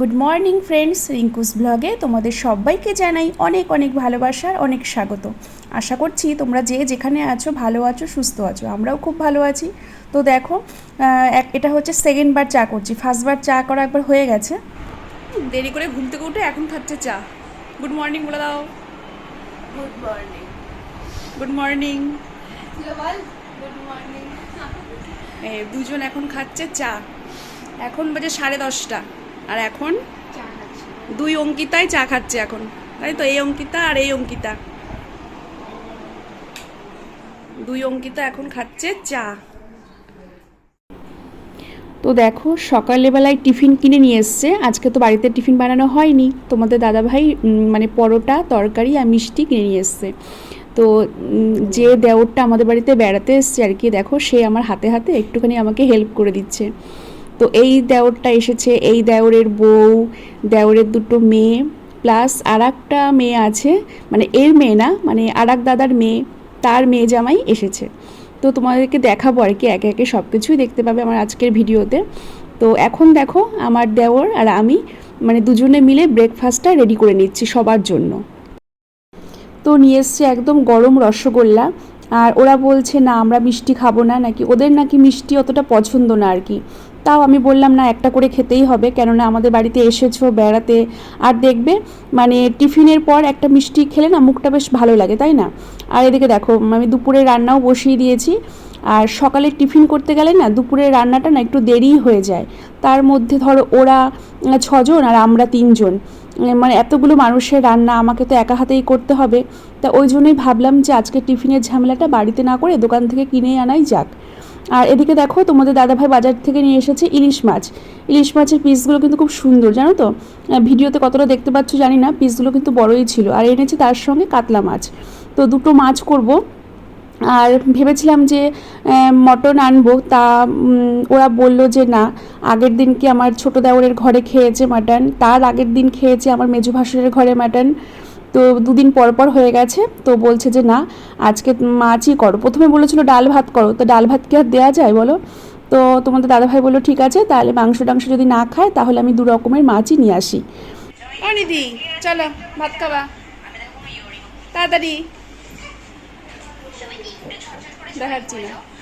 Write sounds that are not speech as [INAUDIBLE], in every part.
Good morning friends Rinku's ব্লগে তোমাদের সবাইকে জানাই অনেক অনেক ভালোবাসার অনেক স্বাগত। আশা করছি তোমরা যে যেখানে আছো ভালো আছো সুস্থ আছো। আমরাও খুব ভালো আছি। তো দেখো এক- এটা হচ্ছে সেকেন্ড বার চা করছি। ফার্স্টবার চা করা একবার হয়ে গেছে। দেরি করে ঘুম থেকে উঠে এখন খাচ্ছে চা। গুড মর্নিং বলে দাও। Good morning good morning good morning দুজন এখন খাচ্ছে চা। এখন বাজে সাড়ে দশটা। আর এখন? দুই অঙ্কিতাই চা খাচ্ছে এখন। তাই তো, এই অঙ্কিতা আর এই অঙ্কিতা। দুই অঙ্কিতা এখন খাচ্ছে চা। তো দেখো সকালবেলায় টিফিন কিনে নিয়ে এসছে। আজকে তো বাড়িতে টিফিন বানানো হয়নি। তোমাদের দাদাভাই মানে পরোটা, তরকারি আর মিষ্টি কিনে নিয়ে এসছে। তো যে দেওরটা আমাদের বাড়িতে বেড়াতে এসছে আর কি, দেখো, সে আমার হাতে হাতে একটুখানি আমাকে হেল্প করে দিচ্ছে। তো এই দেওরটা এসেছে, এই দেওরের বউ, দেওরের দুটো মেয়ে, প্লাস আর একটা মেয়ে আছে মানে এর মেয়ে না মানে আর দাদার মেয়ে, তার মেয়ে জামাই এসেছে। তো তোমাদেরকে দেখাবো আর কি, একে একে সব কিছুই দেখতে পাবে আমার আজকের ভিডিওতে। তো এখন দেখো আমার দেওর আর আমি মানে দুজনে মিলে ব্রেকফাস্টটা রেডি করে নিচ্ছি সবার জন্য। তো নিয়ে এসছে একদম গরম রসগোল্লা। আর ওরা বলছে, না, আমরা মিষ্টি খাব না। নাকি, ওদের নাকি মিষ্টি অতটা পছন্দ না আর কি। তাও আমি বললাম, না, একটা করে খেতেই হবে। কেননা আমাদের বাড়িতে এসেছ বেড়াতে, আর দেখবে মানে টিফিনের পর একটা মিষ্টি খেলে না মুখটা বেশ ভালো লাগে, তাই না? আর এদিকে দেখো, আমি দুপুরে রান্নাও বসিয়ে দিয়েছি। আর সকালে টিফিন করতে গেলে না দুপুরের রান্নাটা না একটু দেরিই হয়ে যায়। তার মধ্যে ধরো ওরা ছজন আর আমরা তিনজন। মানে এতগুলো মানুষের রান্না আমাকে তো একা হাতেই করতে হবে। তা ওই জন্যই ভাবলাম যে আজকে টিফিনের ঝামেলাটা বাড়িতে না করে দোকান থেকে কিনে আনাই যাক। আর এদিকে দেখো, তোমাদের দাদাভাই বাজার থেকে নিয়ে এসেছে ইলিশ মাছ। ইলিশ মাছের পিসগুলো কিন্তু খুব সুন্দর, জানো তো? ভিডিওতে কতটা দেখতে পাচ্ছ জানি না, পিসগুলো কিন্তু বড়ই ছিল। আর এনেছে তার সঙ্গে কাতলা মাছ। তো দুটো মাছ করব। আর ভেবেছিলাম যে মটন আনব, তা ওরা বলল যে না, আগের দিন কি আমার ছোটো দেওরের ঘরে খেয়েছে মাটন? তার আগের দিন খেয়েছে আমার মেজো ভাসুরের ঘরে মাটন। তো দুদিন পর পর হয়ে গেছে, তো বলছে যে না, আজকে মাছই করো। প্রথমে বলেছিল ডাল ভাত করো, তো ডাল ভাত কি আর দেওয়া যায় বলো? তো তোমাদের দাদাভাই বলল, ঠিক আছে, তাহলে মাংস টাংস যদি না খায়, তাহলে আমি দু রকমের মাছই নিয়ে আসি। ও চলো ভাত খাবা। তাড়াতাড়ি। দেখাচ্ছি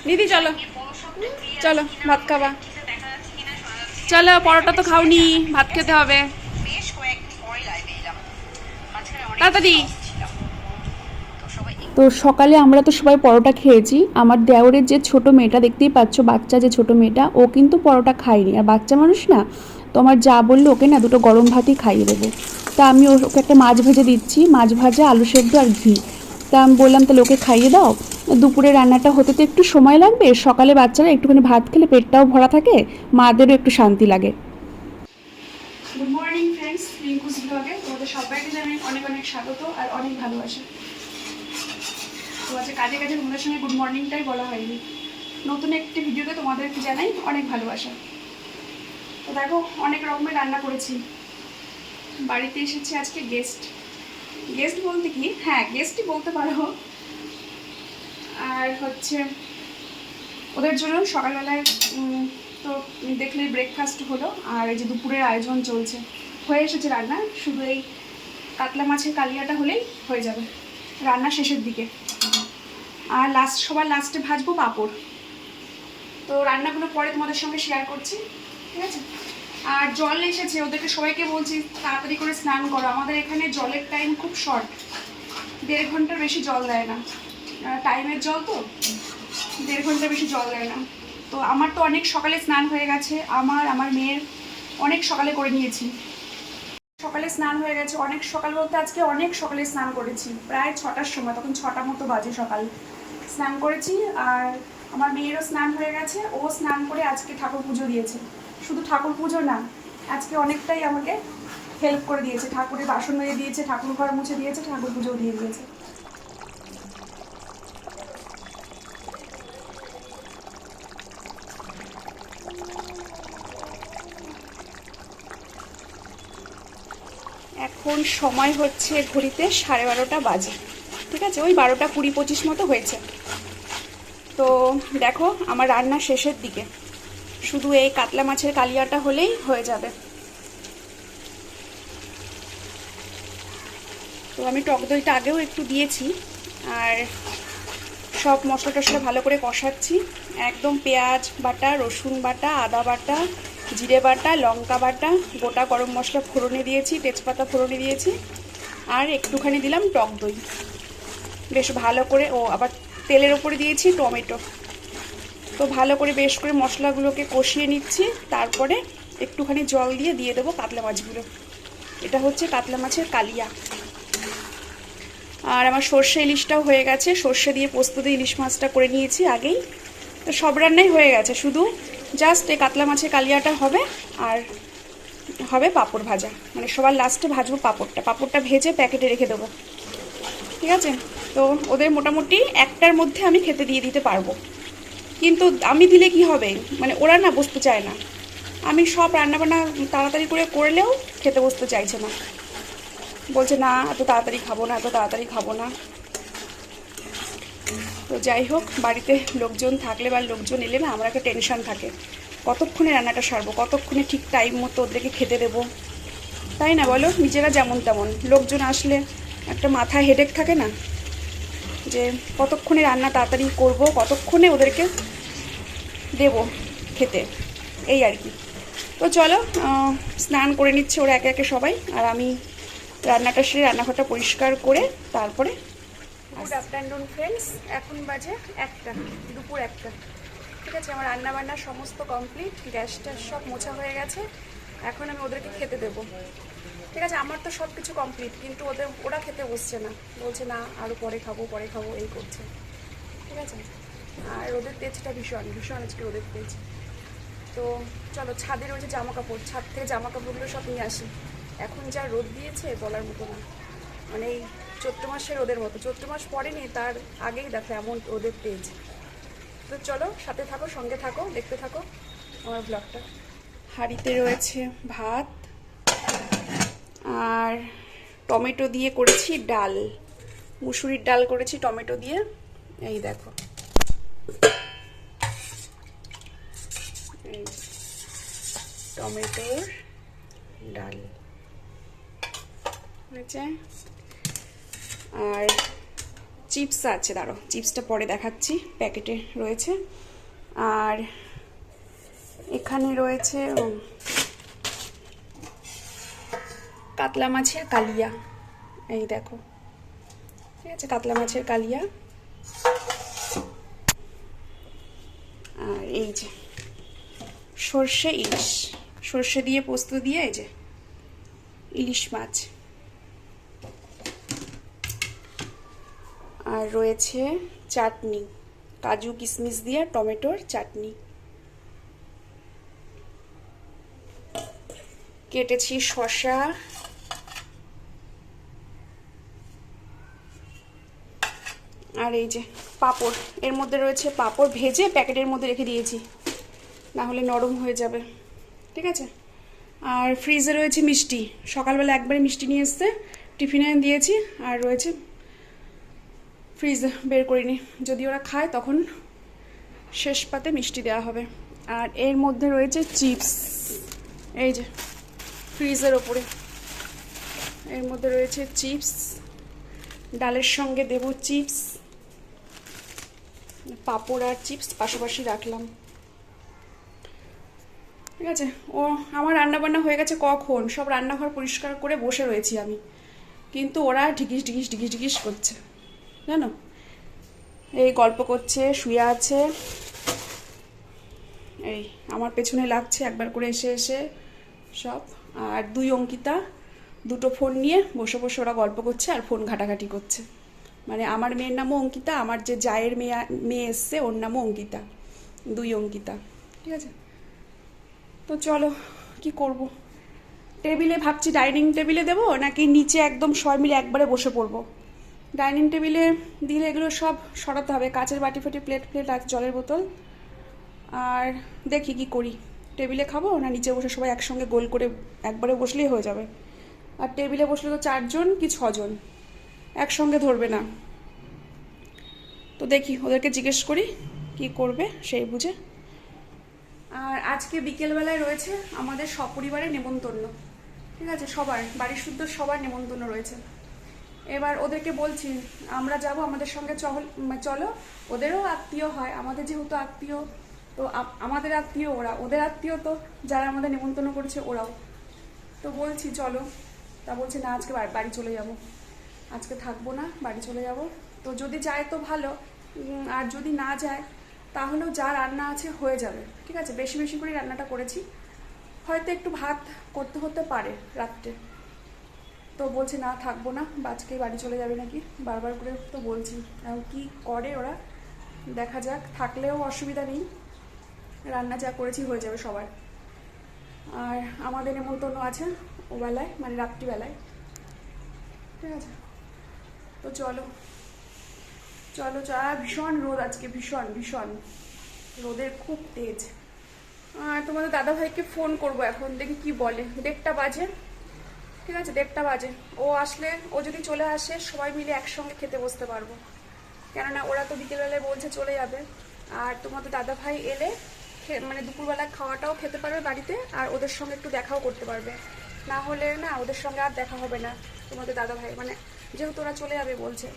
নিদি চলো। চলো, ভাত খাবা। চলো, পরোটা তো খাওনি, ভাত খেতে হবে বেশ কয়েকদিন পরে লাইভে এলাম মাঝখানে অনেক তাড়াতাড়ি তো সকালে আমরা তো সবাই পরোটা খেয়েছি। আমার দেওরের যে ছোট মেয়েটা দেখতেই পাচ্ছ বাচ্চা যে ছোট মেয়েটা ও কিন্তু পরোটা খায়নি। আর বাচ্চা মানুষ না তো আমার যা বলল ওকে না দুটো গরম ভাতই খাইয়ে দেবো। তা আমি ওকে একটা মাছ ভেজে দিচ্ছি মাছ ভাজা আলু সেদ্ধ আর ঘি। তা আমি বললাম তাহলে ওকে খাইয়ে দাও। দুপুরে রান্নাটা হতে তো একটু সময় লাগবে। সকালে বাচ্চারা একটুখানি ভাত খেলে পেটটাও ভরা থাকে মাদেরও একটু শান্তি লাগে। গুড মর্নিং ফ্রেন্ডস রিঙ্কুস ব্লগে তোমাদের সবাইকে জানাই অনেক অনেক স্বাগত আর অনেক ভালোবাসা। তো আজকে কাজে কাজে তোমাদের সঙ্গে গুড মর্নিংটাই বলা হয়নি। নতুন একটি ভিডিওতে তোমাদেরকে জানাই অনেক ভালোবাসা। তো দেখো, অনেক রকমের রান্না করেছি। বাড়িতে এসেছে আজকে গেস্ট গেস্ট বলতে কি? হ্যাঁ গেস্টই বলতে পারো। আর হচ্ছে ওদের জন্য সকালবেলায় তো দেখলে ব্রেকফাস্ট হলো। আর এই যে দুপুরের আয়োজন চলছে। হয়ে এসেছে রান্না, শুধু এই কাতলা মাছের কালিয়াটা হলেই হয়ে যাবে রান্না শেষের দিকে। আর লাস্ট সবার লাস্টে ভাজবো পাঁপড়। তো রান্নাগুলো পরে তোমাদের সঙ্গে শেয়ার করছি, ঠিক আছে? আর জল এসেছে, ওদেরকে সবাইকে বলছি, তাড়াতাড়ি করে স্নান করো। আমাদের এখানে জলের টাইম খুব শর্ট দেড় ঘণ্টার বেশি জল দেয় না। টাইমের জল তো? দেড় ঘণ্টার বেশি জল দেয় না। তো আমার তো অনেক সকালে স্নান হয়ে গেছে। আমার আমার মেয়ের অনেক সকালে করে নিয়েছি। সকালে স্নান হয়ে গেছে, অনেক সকাল বলতে আজকে অনেক সকালে স্নান করেছি, প্রায় ছটার সময়, তখন ছটা মতো বাজে সকাল। স্নান করেছি আর আমার মেয়েরও স্নান হয়ে গেছে, ও স্নান করে আজকে ঠাকুর পুজো দিয়েছে। শুধু ঠাকুর পুজো না, আজকে অনেকটাই আমাকে হেল্প করে দিয়েছে, ঠাকুরের বাসন মেজে দিয়েছে, ঠাকুর ঘর মুছে দিয়েছে, ঠাকুর পুজোও দিয়ে দিয়েছে। এখন সময় হচ্ছে ঘড়িতে সাড়ে বারোটা বাজে। ঠিক আছে? ওই বারোটা কুড়ি পঁচিশ মতো হয়েছে। তো দেখো, আমার রান্না শেষের দিকে। শুধু এই কাতলা মাছের কালিয়াটা হলেই হয়ে যাবে। তো আমি টক দইটা আগেও একটু দিয়েছি, আর সব মশলা টসলা ভালো করে কষাচ্ছি। একদম পেঁয়াজ বাটা, রসুন বাটা, আদা বাটা জিরে বাটা, লঙ্কা বাটা, গোটা গরম মশলা ফোড়নে দিয়েছি, তেজপাতা ফোড়নে দিয়েছি, আর একটুখানি দিলাম টক দই। বেশ ভালো করে, ও আবার তেলের ওপরে দিয়েছি টমেটো। তো ভালো করে বেশ করে মশলাগুলোকে কষিয়ে নিচ্ছি, তারপরে একটুখানি জল দিয়ে দিয়ে দেবো কাতলা মাছগুলো। এটা হচ্ছে কাতলা মাছের কালিয়া। আর আমার সর্ষে ইলিশটাও হয়ে গেছে, সর্ষে দিয়ে পোস্ত দিয়ে ইলিশ মাছটা করে নিয়েছি আগেই। তো সব রান্নাই হয়ে গেছে, শুধু জাস্ট এই কাতলা মাছের কালিয়াটা হবে আর হবে পাঁপড় ভাজা। মানে সবার লাস্টে ভাজবো পাপড়টা। পাঁপড়টা ভেজে প্যাকেটে রেখে দেবো। ঠিক আছে? তো ওদের মোটামুটি একটার মধ্যে আমি খেতে দিয়ে দিতে পারব। কিন্তু আমি দিলে কি হবে? মানে ওরা না বসতে চায় না। আমি সব রান্নাবান্না তাড়াতাড়ি করে করলেও খেতে বসতে চাইছে না। বলছে, না, এত তাড়াতাড়ি খাব না, এত তাড়াতাড়ি খাব না। যাই হোক, বাড়িতে লোকজন থাকলে বা লোকজন এলে না, আমার একটা টেনশন থাকে। কতক্ষণে রান্নাটা সারবো? কতক্ষণে ঠিক টাইম মতো ওদেরকে খেতে দেবো? তাই না বলো? নিজেরা যেমন তেমন। লোকজন আসলে একটা মাথায় হেডেক থাকে না? যে কতক্ষণে রান্না তাড়াতাড়ি করব, কতক্ষণে ওদেরকে দেব খেতে? এই আর কি। তো চলো স্নান করে নিচ্ছে ওরা একে একে সবাই। আর আমি রান্নাটা সেরে রান্নাঘরটা পরিষ্কার করে তারপরে গুড আফটারনুন ফ্রেন্ডস এখন বাজে একটা, দুপুর একটা। ঠিক আছে, আমার রান্না বান্না সমস্ত কমপ্লিট গ্যাস ট্যাস সব মোছা হয়ে গেছে। এখন আমি ওদেরকে খেতে দেবো। ঠিক আছে, আমার তো সব কিছু কমপ্লিট কিন্তু ওদের, ওরা খেতে বসছে না। বলছে, না আরও পরে খাব পরে খাব, এই করছে। ঠিক আছে? আর ওদের তেজটা ভীষণ ভীষণ আজকে ওদের তেজ। তো চলো ছাদে রয়েছে জামা কাপড় ছাদ থেকে জামা কাপড়গুলো সব নিয়ে আসি। এখন যা রোদ দিয়েছে বলার মতো না। মানে চৈত্র মাসের ওদের মতো। চৈত্র মাস পড়েনি, তার আগেই দেখো এমন ওদের তেজ। তো চলো, সাথে থাকো, সঙ্গে থাকো, দেখতে থাকো আমার ব্লগটা হাঁড়িতে রয়েছে ভাত আর টমেটো দিয়ে করেছি ডাল। মুসুরির ডাল করেছি, টমেটো দিয়ে। এই দেখো। টমেটোর ডাল। হয়েছে? আর চিপস আছে, দাঁড়ো, চিপসটা পরে দেখাচ্ছি, প্যাকেটে রয়েছে। আর এখানে রয়েছে কাতলা মাছের কালিয়া। এই দেখো, ঠিক আছে, কাতলা মাছের কালিয়া। আর এই যে, সর্ষে ইলিশ, সর্ষে দিয়ে পোস্ত দিয়ে এই যে, ইলিশ মাছ। আর রয়েছে চাটনি, কাজু কিশমিশ দিয়ে টমেটোর চাটনি। কেটেছি শশা আর এই যে পাপড়, এর মধ্যে রয়েছে পাপড় ভেজে প্যাকেটের মধ্যে রেখে দিয়েছি না হলে নরম হয়ে যাবে, ঠিক আছে? আর ফ্রিজে রয়েছে মিষ্টি, সকালবেলা একবারে মিষ্টি নিয়ে এসছে, টিফিনে দিয়েছি, আর রয়েছে ফ্রিজ বের করিনি। যদি ওরা খায়, তখন শেষ পাতে মিষ্টি দেওয়া হবে। আর এর মধ্যে রয়েছে চিপস। এই যে, ফ্রিজের ওপরে। এর মধ্যে রয়েছে চিপস। ডালের সঙ্গে দেব চিপস। পাঁপড় আর চিপস পাশাপাশি রাখলাম। ঠিক আছে? ও, আমার রান্না বান্না হয়ে গেছে কখন? সব রান্নাঘর পরিষ্কার করে বসে রয়েছি আমি। কিন্তু ওরা ঢিকিস ঢিকিস ঢিকিস ঢিকিস করছে। জানো? এই গল্প করছে, শুয়ে আছে। এই আমার পেছনে লাগছে, একবার করে এসে এসে সব। আর দুই অঙ্কিতা, দুটো ফোন নিয়ে বসে বসে ওরা গল্প করছে আর ফোন ঘাটাঘাটি করছে। মানে আমার মেয়ের নামও অঙ্কিতা, আমার যে জায়ের মেয়ে মেয়ে এসছে ওর নামও অঙ্কিতা, দুই অঙ্কিতা। ঠিক আছে? তো চলো, কি করব? টেবিলে ভাবছি ডাইনিং টেবিলে দেবো নাকি নিচে একদম সবাই মিলে একবারে বসে পড়ব? ডাইনিং টেবিলে দিলে এগুলো সব সরাতে হবে। কাচের বাটি ফাটি, প্লেট প্লেট আর জলের বোতল। আর দেখি কি করি। টেবিলে খাব না নিচে বসে সবাই একসঙ্গে গোল করে একবারে বসলেই হয়ে যাবে। আর টেবিলে বসলে তো চারজন কি ছজন? একসঙ্গে ধরবে না। তো দেখি, ওদেরকে জিজ্ঞেস করি কি করবে সেই বুঝে। আর আজকে বিকেলবেলায় রয়েছে আমাদের সপরিবারের নেমন্তন্ন। ঠিক আছে, সবার, বাড়ির শুদ্ধ সবার নেমন্তন্ন রয়েছে। এবার ওদেরকে বলছি আমরা যাব আমাদের সঙ্গে চল উম, চলো ওদেরও আত্মীয় হয় আমাদের যেহেতু আত্মীয় তো আমাদের আত্মীয় ওরা ওদের আত্মীয় তো যারা আমাদের নেমন্তন্ন করেছে ওরাও। তো বলছি চলো। তা বলছে না আজকে বাড়ি চলে যাব। আজকে থাকব না বাড়ি চলে যাব। তো যদি যায় তো ভালো আর যদি না যায় তাহলেও যা রান্না আছে হয়ে যাবে ঠিক আছে? বেশি বেশি করে রান্নাটা করেছি। হয়তো একটু ভাত করতে হতে পারে রাত্রে। তো বলছে, না, থাকব না, বা আজকেই বাড়ি চলে যাবে নাকি? বারবার করে তো বলছি, এখন কি করে ওরা? দেখা যাক, থাকলেও অসুবিধা নেই। রান্না যা করেছি হয়ে যাবে সবার। আর আমাদের নেমন্তন্ন আছে ওবেলায় মানে রাত্রিবেলায়। ঠিক আছে? তো চলো। চলো, চা, ভীষণ রোদ আজকে, ভীষণ ভীষণ। রোদের খুব তেজ। আর তোমাদের দাদাভাইকে ফোন করব এখন, দেখি কি বলে। দেড়টা বাজে। ঠিক আছে, দেড়টা বাজে। ও আসলে, ও যদি চলে আসে, সবাই মিলে একসঙ্গে খেতে বসতে পারব। কেননা ওরা তো বিকেলবেলায় বলছে চলে যাবে। আর তোমাদের দাদা ভাই এলে মানে দুপুরবেলা খাওয়াটাও খেতে পারবে বাড়িতে, আর ওদের সঙ্গে একটু দেখাও করতে পারবে। না হলে না, ওদের সঙ্গে আর দেখা হবে না, তোমাদের দাদা ভাই মানে যেহেতু ওরা চলে যাবে বলছে।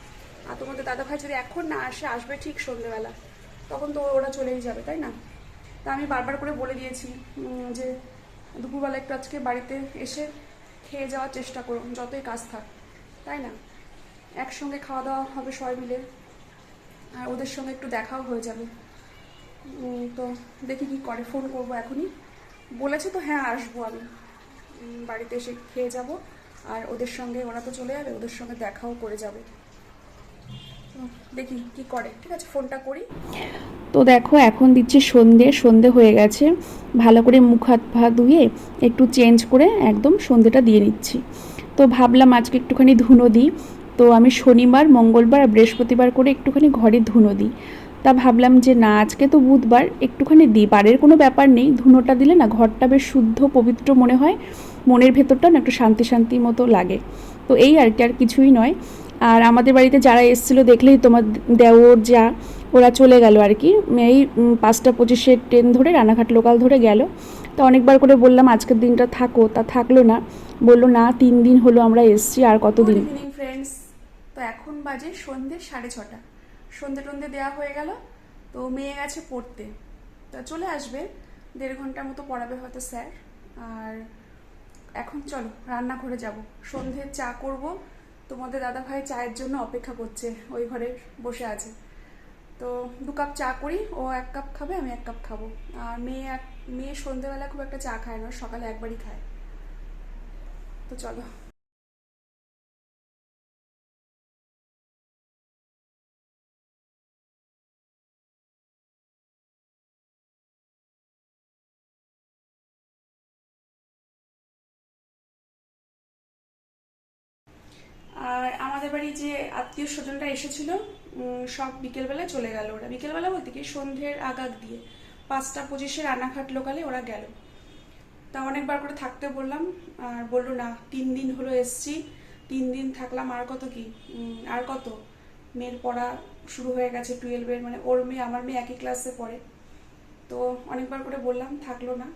আর তোমাদের দাদা ভাই যদি এখন না আসে, আসবে ঠিক সন্ধ্যেবেলা তখন তো ওরা চলেই যাবে, তাই না? তা আমি বারবার করে বলে দিয়েছি যে দুপুরবেলা একটু আজকে বাড়িতে এসে খেয়ে যাওয়ার চেষ্টা করুন, যতই কাজ থাক, তাই না? একসঙ্গে খাওয়া দাওয়া হবে সবাই মিলে, আর ওদের সঙ্গে একটু দেখাও হয়ে যাবে। তো দেখি কি করে, ফোন করব এখনই। বলেছে তো হ্যাঁ আসব আমি। বাড়িতে এসে খেয়ে যাব, আর ওদের সঙ্গে, ওরা তো চলে যাবে, ওদের সঙ্গে দেখাও করে যাবে। দেখি কি করে, ঠিক আছে? ফোনটা করি। তো দেখো, এখন দিচ্ছি সন্ধে সন্ধে হয়ে গেছে। ভালো করে মুখ হাত পা ধুয়ে একটু চেঞ্জ করে একদম সন্ধেটা দিয়ে নিচ্ছি। তো ভাবলাম আজকে একটুখানি ধুনো দিই। তো আমি শনিবার, মঙ্গলবার আর বৃহস্পতিবার করে একটুখানি ঘরে ধুনো দিই। তা ভাবলাম যে না, আজকে তো বুধবার, একটুখানি দিই। বারের কোনো ব্যাপার নেই, ধুনোটা দিলে না ঘরটা বেশ শুদ্ধ, পবিত্র মনে হয়। মনের ভেতরটা না একটু শান্তি শান্তি মতো লাগে। তো এই আর কি, আর কিছুই নয়। আর আমাদের বাড়িতে যারা এসেছিল দেখলেই তোমার দেওর যা, ওরা চলে গেল আর কি। এই পাঁচটা পঁচিশের ট্রেন ধরে, রানাঘাট লোকাল ধরে গেল। তো অনেকবার করে বললাম, আজকের দিনটা থাকো। তা থাকল না। বলল, না, তিন দিন হলো আমরা এসছি, আর কতদিন ফ্রেন্ডস তো এখন বাজে সন্ধ্যে সাড়ে ছটা। সন্ধ্যে টন্ধে দেওয়া হয়ে গেল। তো মেয়ে গেছে পড়তে। তা চলে আসবে। দেড় ঘণ্টার মতো পড়াবে হয়তো স্যার। আর এখন চলো, রান্নাঘরে যাব। সন্ধে চা করব। তোমাদের দাদা ভাই চায়ের জন্য অপেক্ষা করছে, ওই ঘরে বসে আছে। তো দু কাপ চা করি, ও এক কাপ খাবে, আমি এক কাপ খাব। আর মেয়ে এক, মেয়ে সন্ধ্যেবেলা খুব একটা চা খায় না, সকালে একবারই খায়। তো চলো। আর আমাদের বাড়ি যে আত্মীয় স্বজনরা এসেছিল সব বিকেলবেলায় চলে গেল ওরা। বিকেলবেলা বলতে কি, সন্ধ্যের আগাগ দিয়ে পাঁচটা পঁচিশে রান্নাঘাট লোকালে ওরা গেল। তা অনেকবার করে থাকতে বললাম, আর বলল, না, তিন দিন হলো এসছি। তিন দিন থাকলাম আর কত কি আর কত? মেয়ের পড়া শুরু হয়ে গেছে টুয়েলভের মানে ওর মেয়ে, আমার মেয়ে একই ক্লাসে পড়ে। তো অনেকবার করে বললাম, থাকল না।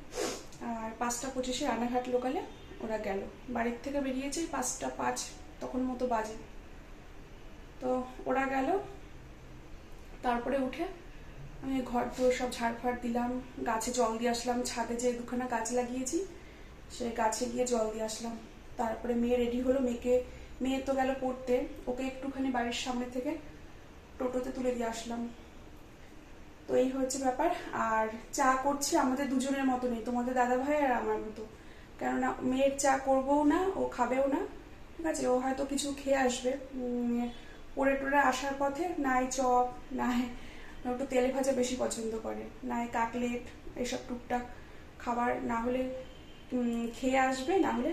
আর পাঁচটা পঁচিশে রানাঘাট লোকালে ওরা গেল। বাড়ির থেকে বেরিয়েছে পাঁচটা পাঁচ তখন মতো বাজে। তো ওরা গেল। তারপরে উঠে আমি ঘর তো সব ঝাড়ফাড় দিলাম। গাছে জল দিয়ে আসলাম। ছাদে যে দুখানা গাছ লাগিয়েছি, সে গাছে গিয়ে জল দিয়ে আসলাম। তারপরে মেয়ে রেডি হলো। মেয়েকে, মেয়ে তো গেল পড়তে। ওকে একটুখানি বাড়ির সামনে থেকে টোটোতে তুলে দিয়ে আসলাম। তো এই হচ্ছে ব্যাপার। আর চা করছি আমাদের দুজনের মতো নেই তোমাদের দাদা ভাই আর আমার মতো। কেননা মেয়ের চা করবও না, ও খাবেও না। ঠিক আছে ও হয়তো কিছু খেয়ে আসবে। উম, টোরে আসার পথে নাই চপ নাই একটু তেলে ভাজা বেশি পছন্দ করে নাই কাকলেট এসব টুকটাক খাবার না হলে খেয়ে আসবে না হলে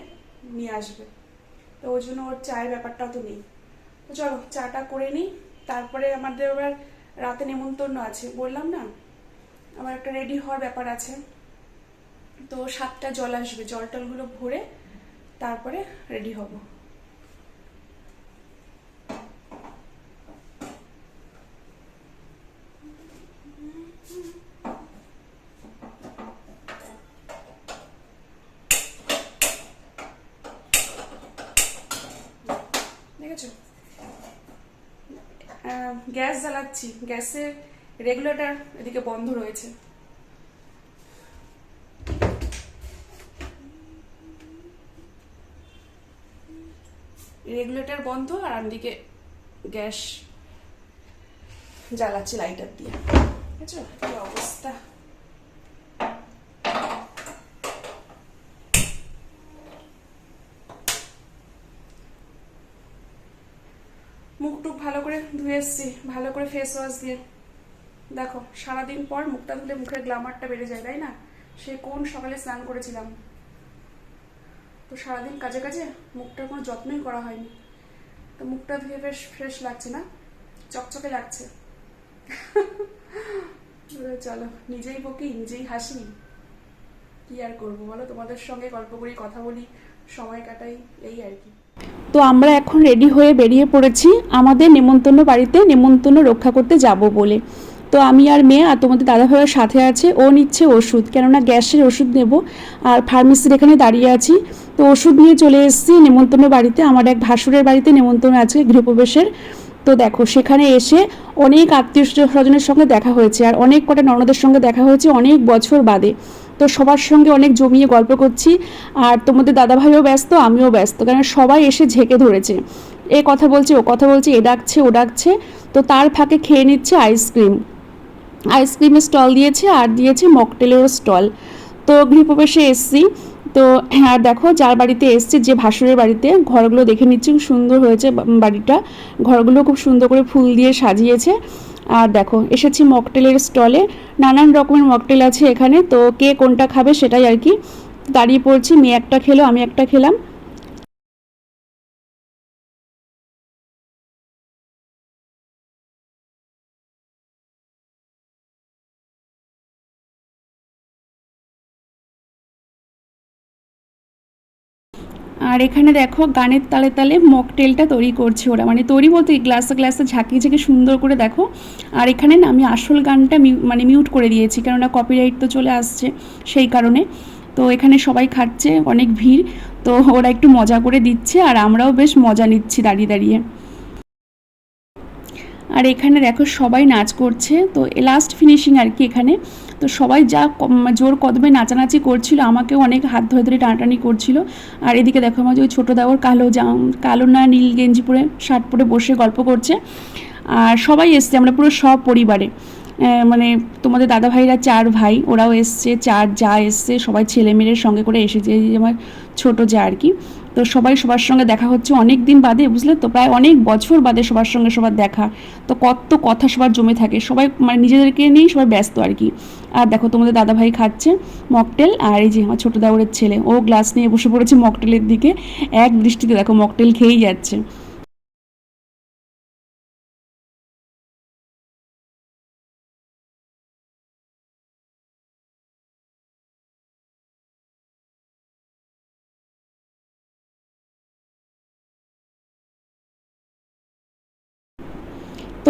নিয়ে আসবে। তো ওই জন্য ওর চায়ের ব্যাপারটাও তো নেই। তো চলো চাটা করে নিই। তারপরে আমাদের এবার রাতে নেমন্তন্ন আছে। বললাম না আমার একটা রেডি হওয়ার ব্যাপার আছে। তো সাতটা জল আসবে জল টলগুলো ভরে তারপরে রেডি হব দেখেছ আহ, জ্বালাচ্ছি গ্যাসের রেগুলেটর এদিকে বন্ধ রয়েছে। রেগুলেটর বন্ধ আর আমদিকে গ্যাস জ্বালাচ্ছি লাইটার দিয়ে। বুঝছ কি অবস্থা মুখ টুক ভালো করে ধুয়ে এসছি, ভালো করে ফেস ওয়াশ দিয়ে। দেখো, সারাদিন পর মুখটা ধুলে মুখের গ্লামারটা বেড়ে যায়, তাই না? সে কোন সকালে স্নান করেছিলাম? তো সারাদিন কাজে কাজে মুখটার কোনো যত্নই করা হয়নি। তো মুখটা ধুয়ে বেশ ফ্রেশ লাগছে না? চকচকে লাগছে। [LAUGHS] চলো, নিজেই বকি, নিজেই হাসি। কি আর বলো? তোমাদের সঙ্গে গল্প করি, কথা বলি, সময় কাটাই, এই আর কি। তো আমরা এখন রেডি হয়ে বেরিয়ে পড়েছি আমাদের নেমন্তন্ন বাড়িতে নেমন্তন্ন রক্ষা করতে যাব বলে। তো আমি আর মেয়ে আর তোমাদের দাদা ভাইয়ের সাথে আছে। ও নিচ্ছে ওষুধ, কেননা গ্যাসের ওষুধ নেব আর ফার্মেসির এখানে দাঁড়িয়ে আছি। তো ওষুধ নিয়ে চলে এসেছি নেমন্তন্ন বাড়িতে। আমার এক ভাসুরের বাড়িতে নেমন্তন্ন আছে গৃহপ্রবেশের। তো দেখো, সেখানে এসে অনেক আত্মীয় স্বজনের সঙ্গে দেখা হয়েছে আর অনেক কটা ননদের সঙ্গে দেখা হয়েছে অনেক বছর বাদে। তো সবার সঙ্গে অনেক জমিয়ে গল্প করছি। আর তোমাদের দাদাভাইও ব্যস্ত, আমিও ব্যস্ত, কারণ সবাই এসে ঝেঁকে ধরেছে। এ কথা বলছে, ও কথা বলছে, এ ডাকছে, ও ডাকছে। তো তার ফাঁকে খেয়ে নিচ্ছে আইসক্রিম। আইসক্রিমের স্টল দিয়েছে, আর দিয়েছে মকটেলেরও স্টল। তো গৃহপ্রবেশে এসছি। তো আর দেখো, যার বাড়িতে এসছি, যে ভাসুরের বাড়িতে, ঘরগুলো দেখে নিচ্ছি খুব সুন্দর হয়েছে বাড়িটা। ঘরগুলো খুব সুন্দর করে ফুল দিয়ে সাজিয়েছে। আর দেখো, এসেছি মকটেলের স্টলে। নানান রকমের মকটেল আছে এখানে, তো কে কোনটা খাবে সেটাই আর কি। দাঁড়িয়ে পড়ছি, মেয়ে একটা খেলো, আমি একটা খেলাম। আর এখানে দেখো গানের তালে তালে মকটেলটা তৈরি করছে ওরা। মানে তৈরি বলতে গ্লাসে গ্লাসে ঝাঁকিয়ে ঝাঁকিয়ে সুন্দর করে দেখো। আর এখানে না আমি আসল গানটা মানে মিউট করে দিয়েছি, কেননা কপিরাইট তো চলে আসছে সেই কারণে। তো এখানে সবাই খাচ্ছে, অনেক ভিড়। তো ওরা একটু মজা করে দিচ্ছে আর আমরাও বেশ মজা নিচ্ছি দাঁড়িয়ে দাঁড়িয়ে। আর এখানে দেখো সবাই নাচ করছে। তো লাস্ট ফিনিশিং আর কি এখানে। তো সবাই যা জোর কদমে নাচানাচি করছিল, আমাকেও অনেক হাত ধরে ধরে টানাটানি করছিল। আর এদিকে দেখো আমার যে ওই ছোটো দাওয়ার কালো জাম কালো না নীল গেঞ্জি পরে শার্ট পরে বসে গল্প করছে। আর সবাই এসছে, আমরা পুরো সব পরিবারে মানে তোমাদের দাদা ভাইরা চার ভাই, ওরাও এসছে, চার যা এসছে, সবাই ছেলে মেয়ের সঙ্গে করে এসেছে আমার ছোটো যা আর কি। তো সবাই সবার সঙ্গে দেখা হচ্ছে অনেক দিন বাদে, বুঝলে তো? প্রায় অনেক বছর বাদে সবার সঙ্গে সবার দেখা। তো কত কথা সবার জমে থাকে। সবাই মানে নিজেদেরকে নিয়েই সবাই ব্যস্ত আর কি। আর দেখো, তোমাদের দাদাভাই খাচ্ছে মকটেল আর এই যে আমার ছোটো দাউরের ছেলে। ও গ্লাস নিয়ে বসে পড়েছে মকটেলের দিকে। এক দৃষ্টিতে দেখো মকটেল খেয়েই যাচ্ছে।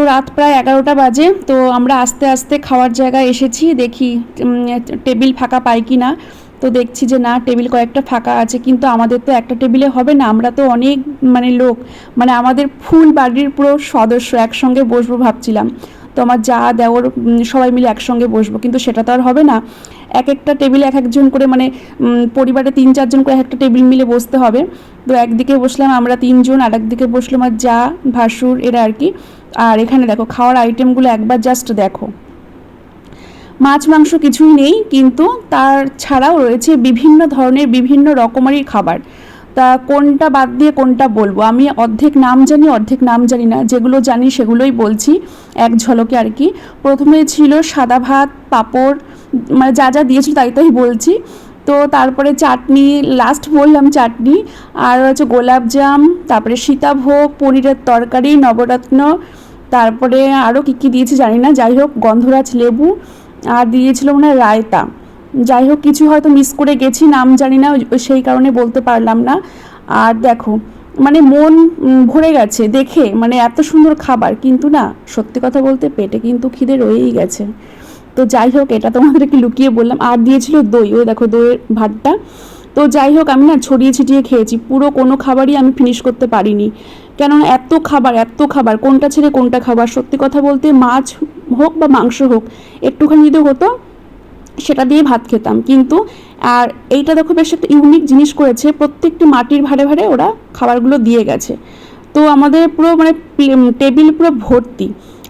তো রাত প্রায় এগারোটা বাজে, তো আমরা আস্তে আস্তে খাওয়ার জায়গায় এসেছি, দেখি টেবিল ফাঁকা পাই কি না তো দেখছি যে না, টেবিল কয়েকটা ফাঁকা আছে, কিন্তু আমাদের তো একটা টেবিলে হবে না, আমরা তো অনেক মানে লোক। মানে আমাদের ফুল বাড়ির পুরো সদস্য একসঙ্গে বসবো ভাবছিলাম। তো আমার যা উম, সবাই মিলে একসঙ্গে বসবো কিন্তু সেটা তো আর হবে না। এক একটা টেবিলে এক একজন করে মানে পরিবারে তিন চারজন করে এক একটা টেবিল মিলে বসতে হবে। তো একদিকে বসলাম আমরা তিনজন আর একদিকে বসল আমার যা ভাসুর এরা আর কি। আর এখানে দেখো খাওয়ার আইটেমগুলো একবার জাস্ট দেখো। মাছ মাংস কিছুই নেই কিন্তু তার ছাড়াও রয়েছে বিভিন্ন ধরনের বিভিন্ন রকমারি খাবার। তা কোনটা বাদ দিয়ে কোনটা বলব? আমি অর্ধেক নাম জানি, অর্ধেক নাম জানি না। যেগুলো জানি সেগুলোই বলছি এক ঝলকে আর কি। প্রথমে ছিল সাদা ভাত, পাঁপড় মানে যা যা দিয়েছিল তাই তাই বলছি। তো তারপরে চাটনি লাস্ট বললাম চাটনি। আর হচ্ছে গোলাপজাম তারপরে সীতাভোগ, পনিরের তরকারি, নবরত্ন, তারপরে আরও কী কী দিয়েছে জানি না। যাই হোক, গন্ধরাজ লেবু, আর দিয়েছিল মনে হয় রায়তা। যাই হোক কিছু হয়তো মিস করে গেছি, নাম জানি না সেই কারণে বলতে পারলাম না। আর দেখো মানে মন ভরে গেছে দেখে মানে এত সুন্দর খাবার, কিন্তু না, সত্যি কথা বলতে পেটে কিন্তু খিদে রয়েই গেছে। তো যাই হোক এটা তোমাদেরকে লুকিয়ে বললাম। আর দিয়েছিল দই, ওই দেখো দইয়ের ভাতটা। তো যাই হোক আমি না ছড়িয়ে ছিটিয়ে খেয়েছি, পুরো কোনো খাবারই আমি ফিনিশ করতে পারিনি। কেননা এত খাবার এত খাবার, কোনটা ছেড়ে কোনটা খাবার সত্যি কথা বলতে মাছ হোক বা মাংস হোক, একটুখানি যদি হতো সেটা দিয়ে ভাত খেতাম। কিন্তু, আর এইটা দেখো বেশ একটা ইউনিক জিনিস করেছে, প্রত্যেকটি মাটির ভারে ভাড়ে ওরা খাবারগুলো দিয়ে গেছে। তো আমাদের পুরো মানে টেবিল পুরো ভর্তি।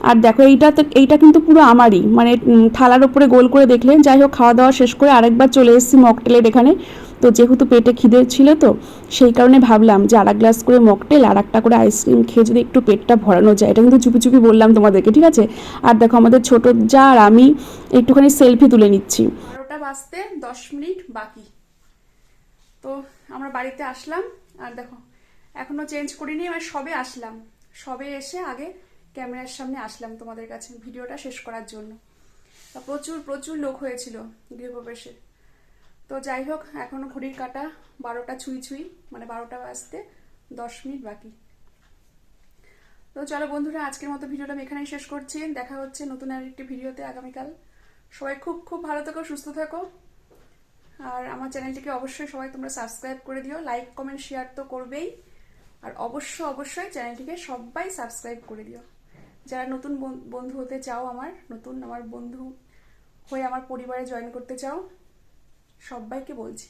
আর দেখো এইটা তো, এইটা কিন্তু পুরো আমারই। মানে থালার উপরে গোল করে দেখলেন, যাই হোক খাওয়া দাওয়া শেষ করে আরেকবার চলে এসেছি মকটেলের এখানে। তো যেহেতু পেটে খিদে ছিল তো, সেই কারণে ভাবলাম যে আর গ্লাস করে মকটেল আর একটা করে আইসক্রিম খেয়ে যদি একটু পেটটা ভরানো যায়। এটা কিন্তু চুপি চুপি বললাম তোমাদেরকে, ঠিক আছে? আর দেখো আমাদের ছোট যা আর আমি একটুখানি সেলফি তুলে নিচ্ছি। বারোটা বাজতে দশ মিনিট বাকি। তো আমরা বাড়িতে আসলাম, আর দেখো, এখনও চেঞ্জ করিনি আমি সবে আসলাম। সবে এসে আগে ক্যামেরার সামনে আসলাম তোমাদের কাছে, ভিডিওটা শেষ করার জন্য। প্রচুর প্রচুর লোক হয়েছিল গৃহপ্রবেশে তো যাই হোক, এখনও ঘড়ির কাটা বারোটা ছুঁই ছুঁই মানে বারোটা বাজতে দশ মিনিট বাকি। তো চলো বন্ধুরা, আজকের মতো ভিডিওটা আমি এখানেই শেষ করছি। দেখা হচ্ছে নতুন আরেকটি ভিডিওতে আগামীকাল। সবাই খুব খুব ভালো থেকো, সুস্থ থাকো। আর আমার চ্যানেলটিকে অবশ্যই সবাই তোমরা সাবস্ক্রাইব করে দিও। লাইক, কমেন্ট, শেয়ার তো করবেই। আর অবশ্য অবশ্যই চ্যানেলটিকে সবাই সাবস্ক্রাইব করে দিও। যারা নতুন বন- বন্ধু হতে চাও আমার, নতুন আমার বন্ধু হয়ে আমার পরিবারে জয়েন করতে চাও সবাইকে বলছি।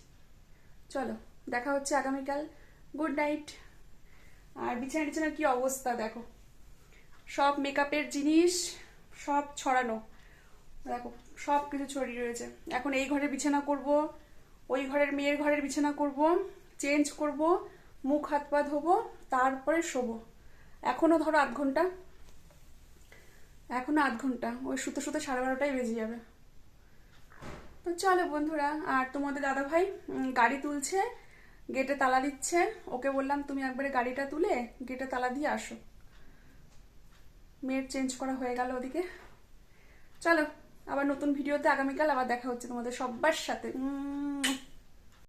চলো, দেখা হচ্ছে আগামীকাল। Good night. আর বিছানা টিছানার কি অবস্থা দেখো। সব মেকআপের জিনিস, সব ছড়ানো। দেখো, সব কিছু ছড়িয়ে রয়েছে। এখন এই ঘরে বিছানা করব, ওই ঘরের মেয়ের ঘরের বিছানা করব চেঞ্জ করব, মুখ, হাত, পা ধোবো, তারপরে শোবো। এখনও ধরো আধ ঘণ্টা। এখনও আধ ঘণ্টা। ওই শুতে শুতে সাড়ে বারোটাই বেজে যাবে। তো চলো বন্ধুরা, আর তোমাদের দাদা ভাই গাড়ি তুলছে গেটে তালা দিচ্ছে। ওকে বললাম, তুমি একবারে গাড়িটা তুলে গেটে তালা দিয়ে আসো। মেয়ের চেঞ্জ করা হয়ে গেল ওদিকে। চলো, আবার নতুন ভিডিওতে আগামীকাল আবার দেখা হচ্ছে তোমাদের সবার সাথে।